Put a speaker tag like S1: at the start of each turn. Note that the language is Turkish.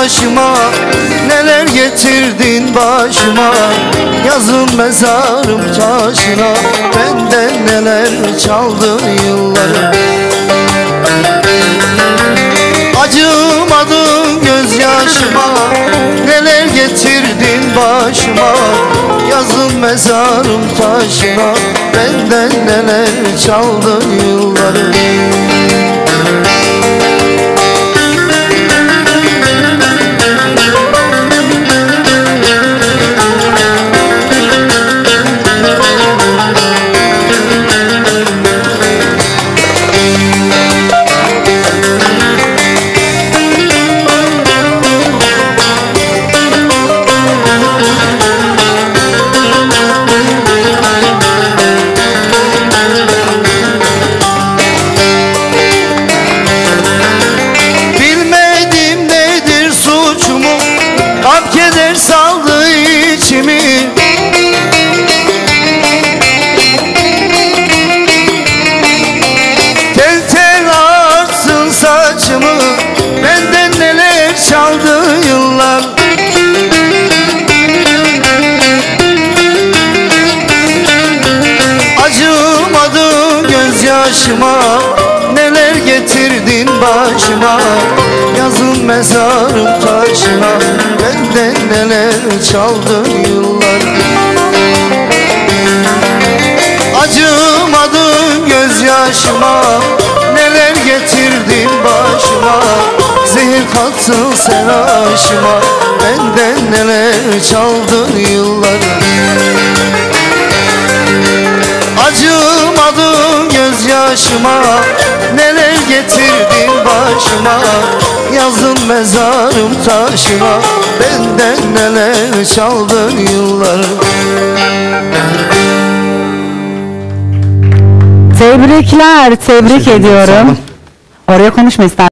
S1: gözyaşıma Neler getirdin başıma? Yazın mezarım taşına Benden neler çaldın yıllarım Acımadın gözyaşıma Neler getirdin başıma? Yazın mezarım taşına Benden neler çaldın yıllarım gözyaşıma Neler getirdin başıma? Yazın mezarım taşına Benden neler çaldın yıllar? Acımadın gözyaşıma Neler getirdin başıma? Zehir kattın sen aşıma Benden neler çaldın yıllar gözyaşıma Neler getirdin başıma? Yazın mezarım taşına Benden neler çaldın yıllar
S2: Tebrikler, tebrik ediyorum. Oraya konuşma ister